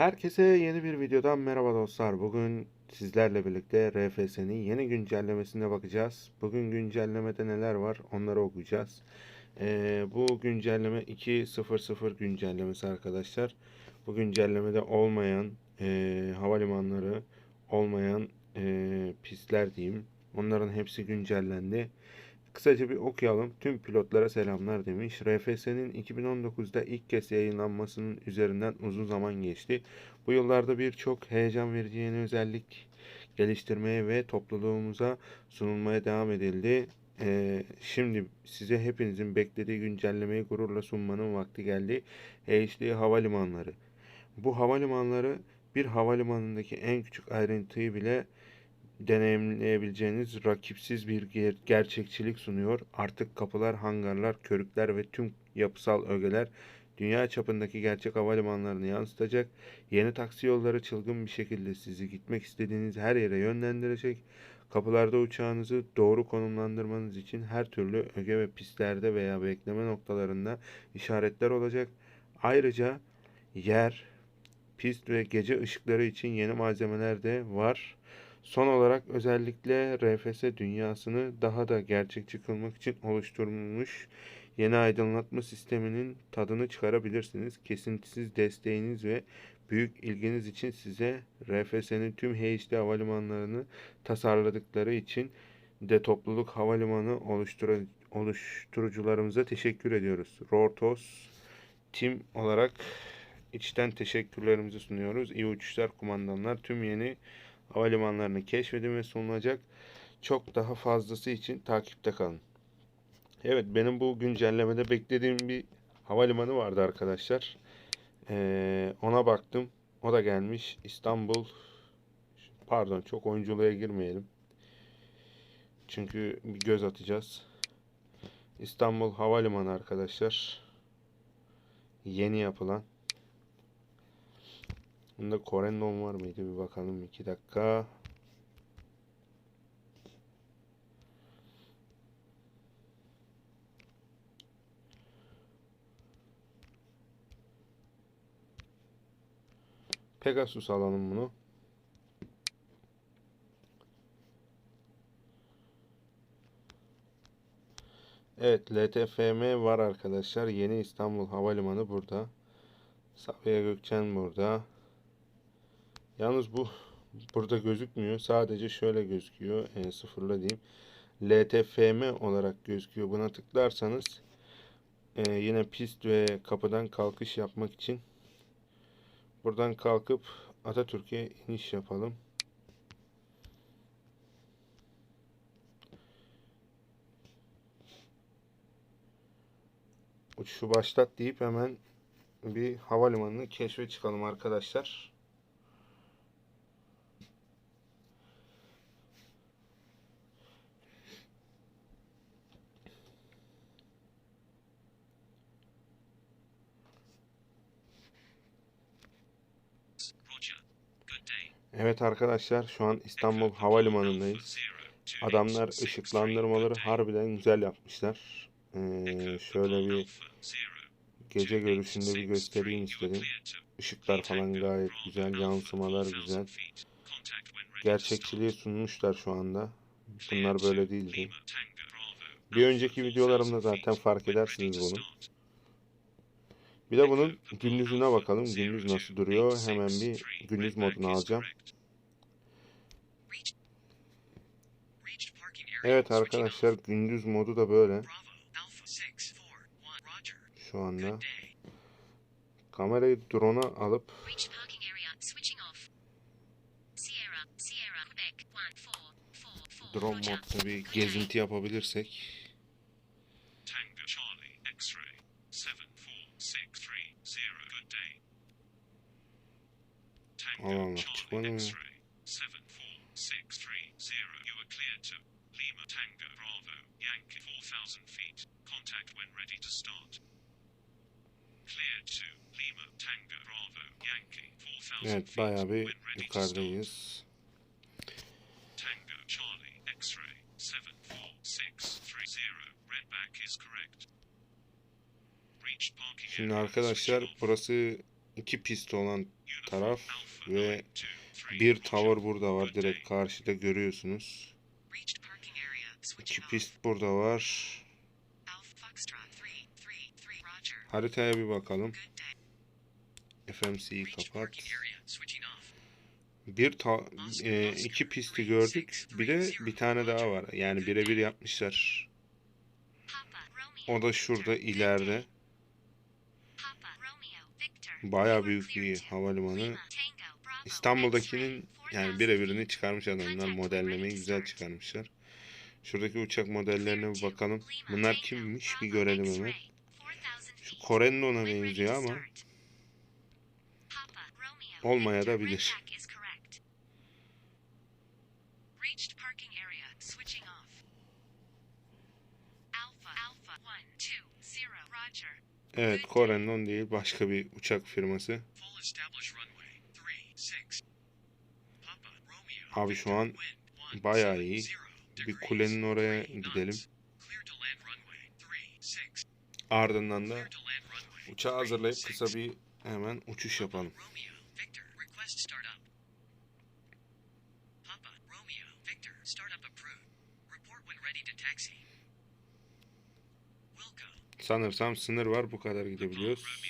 Herkese yeni bir videodan merhaba dostlar. Bugün sizlerle birlikte RFS'nin yeni güncellemesine bakacağız. Bugün güncellemede neler var onları okuyacağız. Ee, bu güncelleme 2.0.0 güncellemesi arkadaşlar. Bu güncellemede olmayan e, havalimanları, olmayan e, pistler diyeyim. Onların hepsi güncellendi. Kısaca bir okuyalım. Tüm pilotlara selamlar demiş. RFS'nin 2019'da ilk kez yayınlanmasının üzerinden uzun zaman geçti. Bu yıllarda birçok heyecan verici yeni özellik geliştirmeye ve topluluğumuza sunulmaya devam edildi. Ee, şimdi size hepinizin beklediği güncellemeyi gururla sunmanın vakti geldi. HD havalimanları. Bu havalimanları bir havalimanındaki en küçük ayrıntıyı bile deneyimleyebileceğiniz rakipsiz bir ger- gerçekçilik sunuyor. Artık kapılar, hangarlar, körükler ve tüm yapısal ögeler dünya çapındaki gerçek havalimanlarını yansıtacak. Yeni taksi yolları çılgın bir şekilde sizi gitmek istediğiniz her yere yönlendirecek. Kapılarda uçağınızı doğru konumlandırmanız için her türlü öge ve pistlerde veya bekleme noktalarında işaretler olacak. Ayrıca yer, pist ve gece ışıkları için yeni malzemeler de var. Son olarak özellikle RFS dünyasını daha da gerçekçi kılmak için oluşturulmuş yeni aydınlatma sisteminin tadını çıkarabilirsiniz. Kesintisiz desteğiniz ve büyük ilginiz için size RFS'nin tüm HD havalimanlarını tasarladıkları için de topluluk havalimanı oluştura- oluşturucularımıza teşekkür ediyoruz. Rortos Team olarak içten teşekkürlerimizi sunuyoruz. İyi uçuşlar kumandanlar. Tüm yeni havalimanlarını keşfedin ve sunulacak çok daha fazlası için takipte kalın. Evet benim bu güncellemede beklediğim bir havalimanı vardı arkadaşlar. Ee, ona baktım. O da gelmiş. İstanbul. Pardon çok oyunculuğa girmeyelim. Çünkü bir göz atacağız. İstanbul Havalimanı arkadaşlar. Yeni yapılan. Bunda Corendon var mıydı? Bir bakalım. 2 dakika. Pegasus alalım bunu. Evet, LTFM var arkadaşlar. Yeni İstanbul Havalimanı burada. Sabiha Gökçen burada. Yalnız bu burada gözükmüyor. Sadece şöyle gözüküyor. E, sıfırla diyeyim. LTFM olarak gözüküyor. Buna tıklarsanız e, yine pist ve kapıdan kalkış yapmak için buradan kalkıp Atatürk'e iniş yapalım. Uçuşu başlat deyip hemen bir havalimanını keşfe çıkalım arkadaşlar. Evet arkadaşlar şu an İstanbul Havalimanı'ndayız. Adamlar ışıklandırmaları harbiden güzel yapmışlar. Ee, şöyle bir gece görüşünde bir göstereyim istedim. Işıklar falan gayet güzel, yansımalar güzel. Gerçekçiliği sunmuşlar şu anda. Bunlar böyle değildi. Bir önceki videolarımda zaten fark edersiniz bunu. Bir de bunun gündüzüne bakalım. Gündüz nasıl duruyor? Hemen bir gündüz modunu alacağım. Evet arkadaşlar gündüz modu da böyle şu anda. Kamerayı drone'a alıp Reach parking area. Switching off. Sierra, Sierra, Quebec, 1444. drone modda bir gezinti yapabilirsek. Bravo Yankee 4000 Evet feet. bayağı bir when ready to yukarıdayız. Tango Charlie X-ray 74630. Redback is correct. Şimdi arkadaşlar burası iki pist olan taraf ve 9, 2, 3, bir tower burada var. Direkt karşıda görüyorsunuz. İki pist burada var. Alpha Foxtrot 3, 3, 3. Roger. Haritaya bir bakalım. FMC'yi kapat. Bir ta e, iki pisti gördük. Bir de bir tane daha var. Yani birebir yapmışlar. O da şurada ileride. Baya büyük bir havalimanı. İstanbul'dakinin yani 4000 birebirini çıkarmış adamlar. Modellemeyi güzel çıkarmışlar. Şuradaki uçak modellerine bir bakalım. Bunlar kimmiş bir görelim hemen. X-ray, 4000 Şu. Kore'nin ona benziyor ama olmaya da bilir. Evet Kore'nin on değil başka bir uçak firması. Full established runway 3, 6. Papa Romeo. Abi şu an Wind 1, bayağı 7, iyi. 0 Bir kulenin oraya 3 gidelim. knots. Clear to land runway 3, 6. Ardından da uçağı 3, hazırlayıp 6. kısa bir hemen uçuş yapalım. Sanırsam sınır var bu kadar gidebiliyoruz.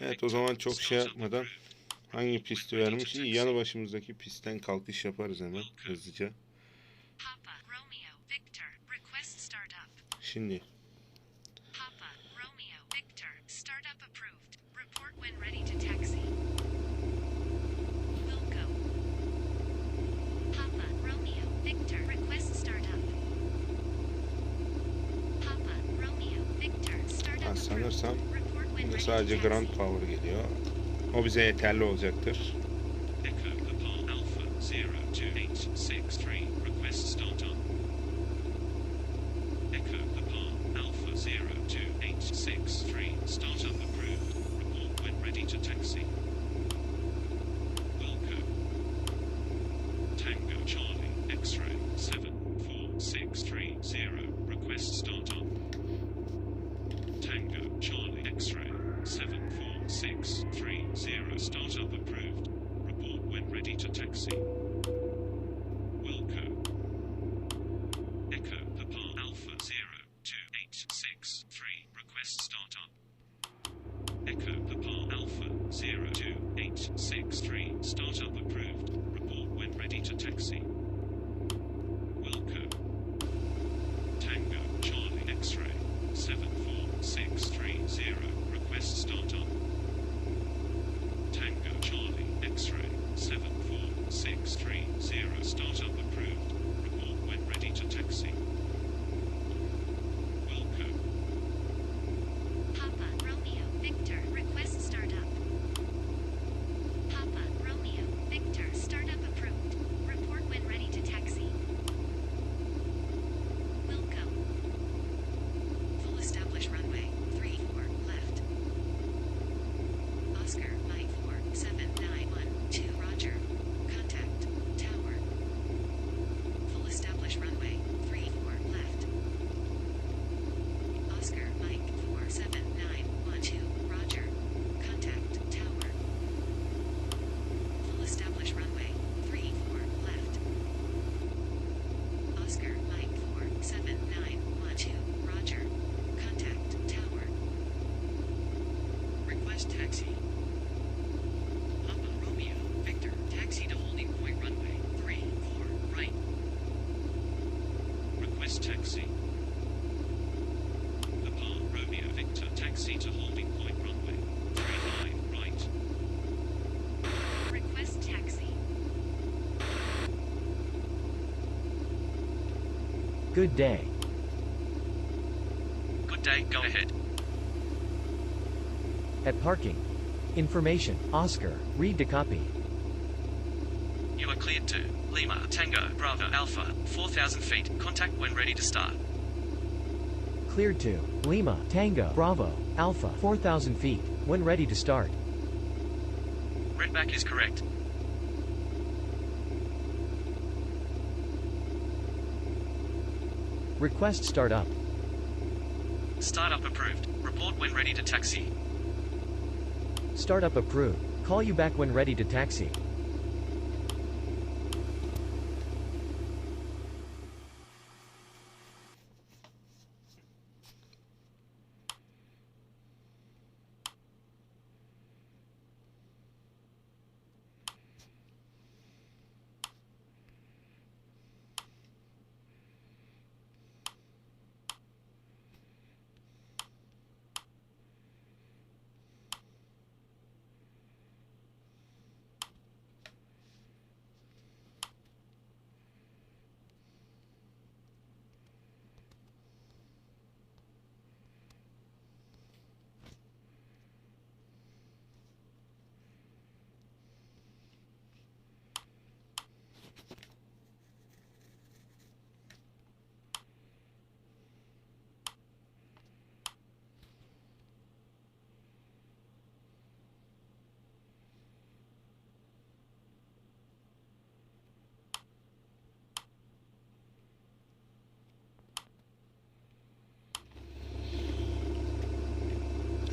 Evet o zaman çok şey yapmadan hangi pisti vermiş? İyi yanı başımızdaki pistten kalkış yaparız hemen hızlıca. Şimdi sadece. Grand Power geliyor. O bize yeterli olacaktır. Echo Alpha 02863 Good day. Good day, go ahead. At parking. Information. Oscar. Read to copy. You are cleared to Lima Tango Bravo Alpha 4000 feet. Contact when ready to start. Cleared to Lima Tango Bravo Alpha 4000 feet. When ready to start. Redback is correct. Request startup. Startup approved. Report when ready to taxi. Startup approved. Call you back when ready to taxi.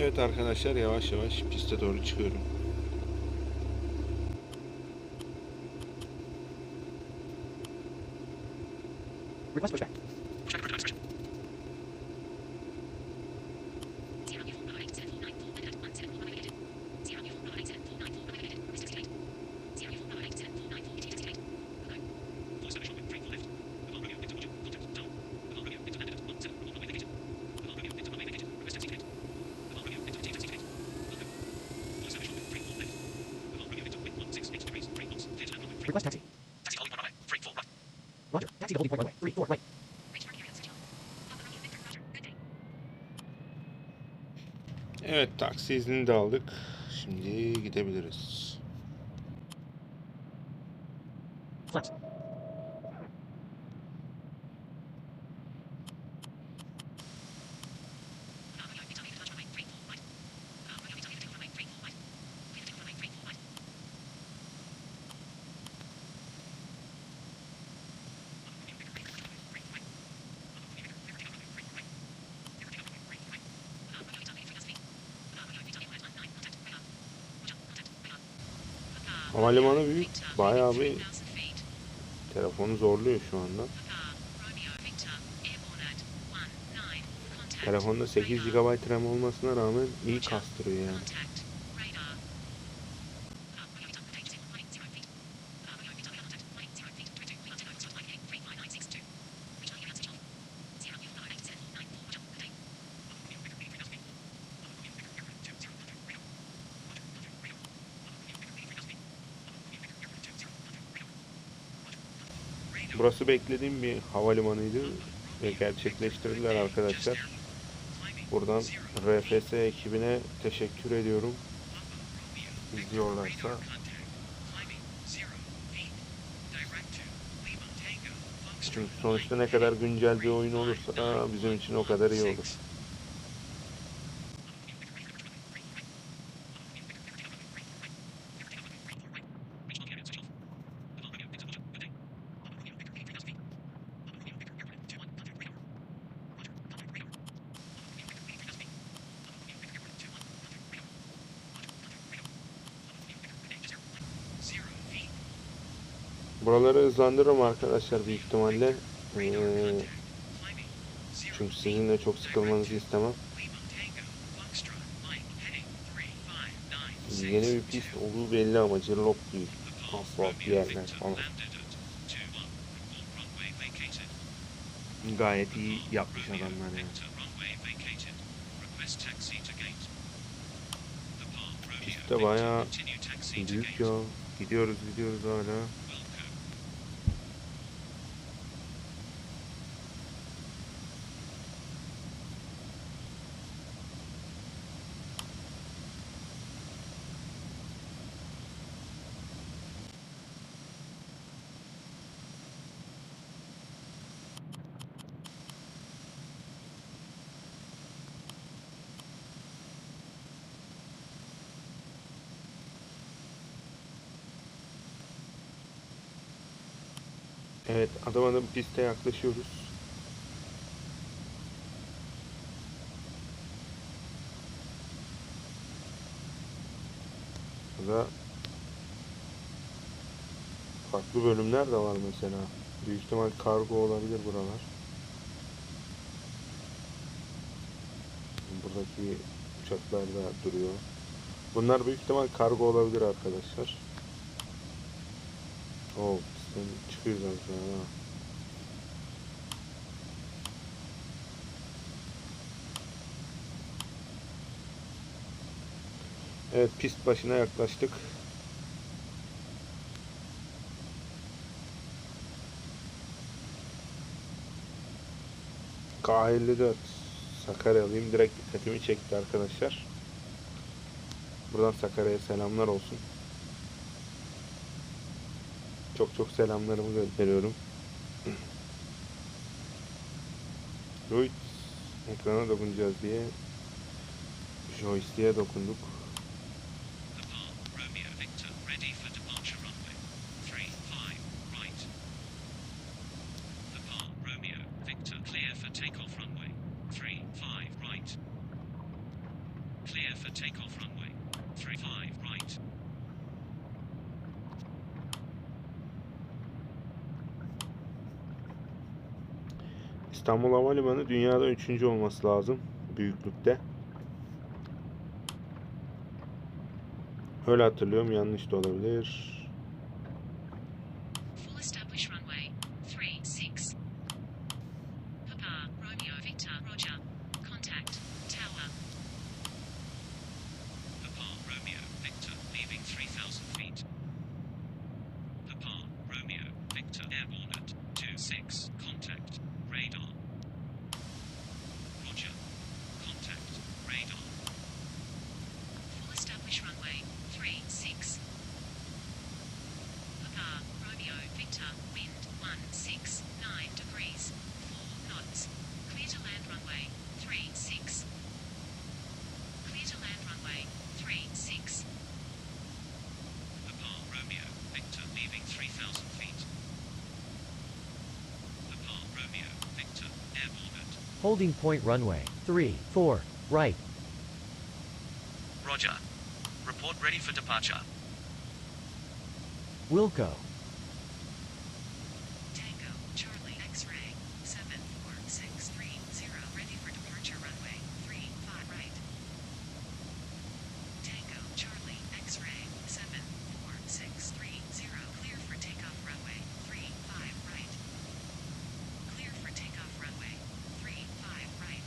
Evet arkadaşlar yavaş yavaş piste doğru çıkıyorum. Request pushback. Evet taksi iznini de aldık. Şimdi gidebiliriz. Flat. Bayağı bir telefonu zorluyor şu anda. Telefonda 8 GB RAM olmasına rağmen iyi kastırıyor yani. Burası beklediğim bir havalimanıydı ve gerçekleştirdiler arkadaşlar. Buradan RFS ekibine teşekkür ediyorum. İzliyorlarsa. Çünkü sonuçta ne kadar güncel bir oyun olursa bizim için o kadar iyi olur. Buraları hızlandırırım arkadaşlar büyük ihtimalle. Ee, çünkü sizin de çok sıkılmanızı istemem. Yeni bir pist olduğu belli ama cirlop değil. Asfalt yerler falan. Gayet iyi yapmış adamlar yani. Piste bayağı büyük ya. Gidiyoruz gidiyoruz hala. Evet adam adam piste yaklaşıyoruz. Burada farklı bölümler de var mesela. Büyük ihtimal kargo olabilir buralar. Buradaki uçaklar da duruyor. Bunlar büyük ihtimal kargo olabilir arkadaşlar. Oh pistten çıkıyoruz az. Evet pist başına yaklaştık. K54 Sakaryalıyım. Direkt dikkatimi çekti arkadaşlar. Buradan Sakarya'ya selamlar olsun. Çok çok selamlarımı gönderiyorum. Lloyd ekrana dokunacağız diye joystick'e dokunduk. İstanbul Havalimanı dünyada üçüncü olması lazım büyüklükte. Öyle hatırlıyorum yanlış da olabilir. Holding point runway. 3, 4, right. Roger. Report ready for departure. Wilco. Tango, Charlie, X-ray, 74630, ready for departure runway, 35 right. Tango, Charlie, X-ray, 74630, clear for takeoff runway, 35 right. Clear for takeoff runway, 35 right.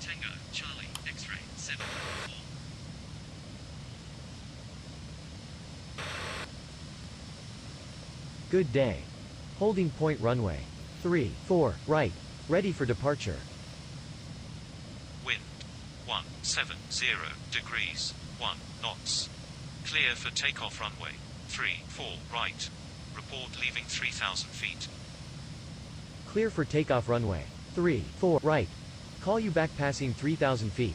Tango, Charlie, X-ray, 7, 4. Good day. Holding point runway. 3, 4, right. Ready for departure. Wind 170 degrees 1 knots. Clear for takeoff runway 3 4 right. Report leaving 3,000 feet. Clear for takeoff runway. 3, 4, right. Call you back passing 3,000 feet.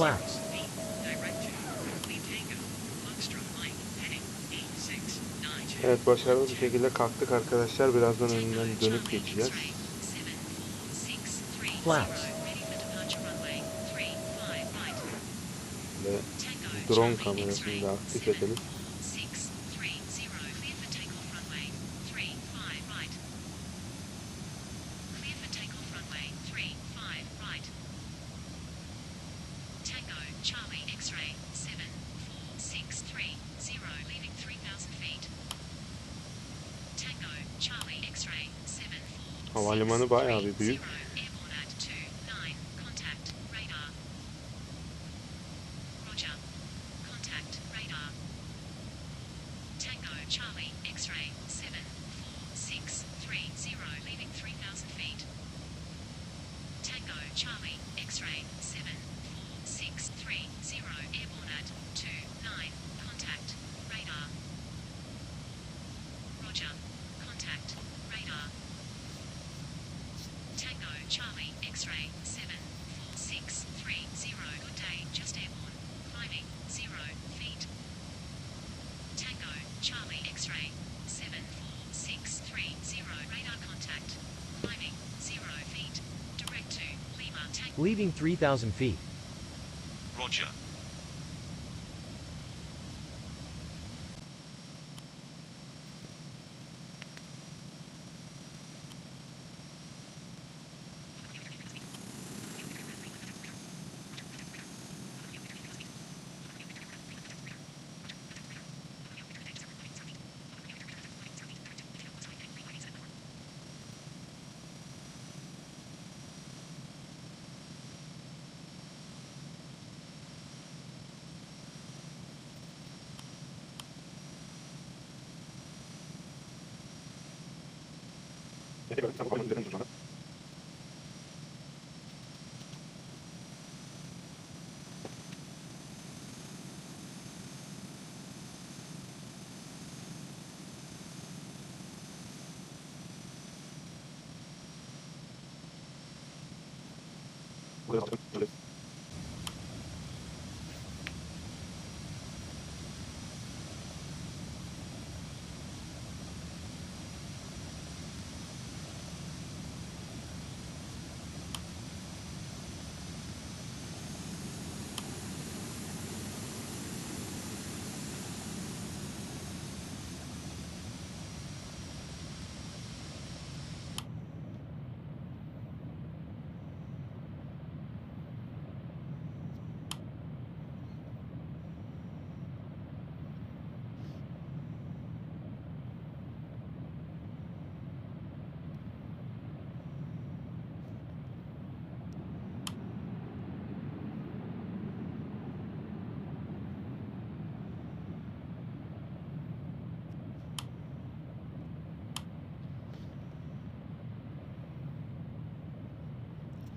8692. Evet başarılı bir şekilde kalktık arkadaşlar. Birazdan önünden dönüp geçeceğiz. Flaps. Ve drone kamerasını da aktif edelim. Tango, Charlie, X-ray, 74630, leaving 3,000 feet. Tango, Charlie, X-ray, 74630, Havalimanı bayağı bir büyük. Leaving 3,000 feet. Roger.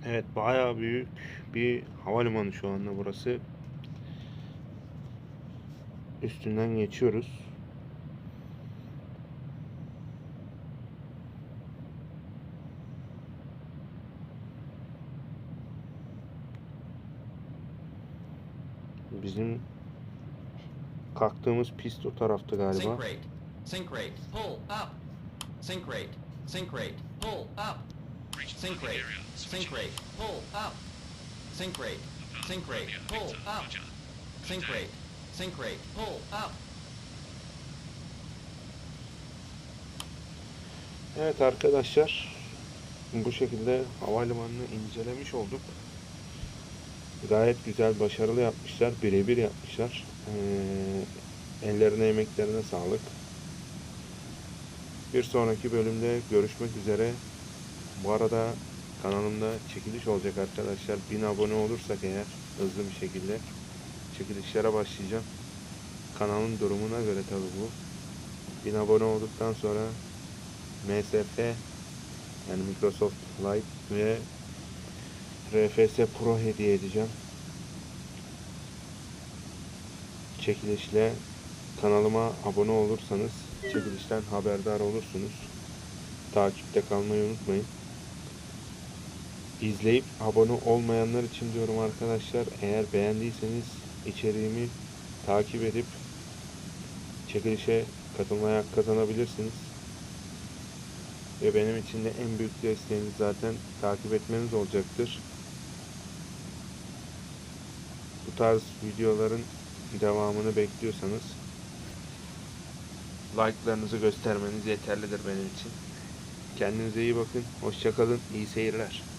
Evet bayağı büyük bir havalimanı şu anda burası. Üstünden geçiyoruz. Bizim kalktığımız pist o tarafta galiba. Sink rate. Sink rate. Pull up. Sink rate. Sink rate. Pull up. Sink rate. Sink rate. Pull up. Sink rate. Sink rate. Pull up. Sink rate. Sink rate. Pull up. Evet arkadaşlar bu şekilde havalimanını incelemiş olduk. Gayet güzel, başarılı yapmışlar. Birebir yapmışlar. Ee, ellerine, emeklerine sağlık. Bir sonraki bölümde görüşmek üzere. Bu arada kanalımda çekiliş olacak arkadaşlar. 1000 abone olursak eğer hızlı bir şekilde çekilişlere başlayacağım. Kanalın durumuna göre tabi bu. 1000 abone olduktan sonra MSF yani Microsoft Live ve RFS Pro hediye edeceğim. Çekilişle kanalıma abone olursanız çekilişten haberdar olursunuz. Takipte kalmayı unutmayın. İzleyip abone olmayanlar için diyorum arkadaşlar. Eğer beğendiyseniz içeriğimi takip edip çekilişe katılmaya kazanabilirsiniz. Ve benim için de en büyük desteğiniz zaten takip etmeniz olacaktır. Bu tarz videoların devamını bekliyorsanız like'larınızı göstermeniz yeterlidir benim için. Kendinize iyi bakın. Hoşçakalın. İyi seyirler.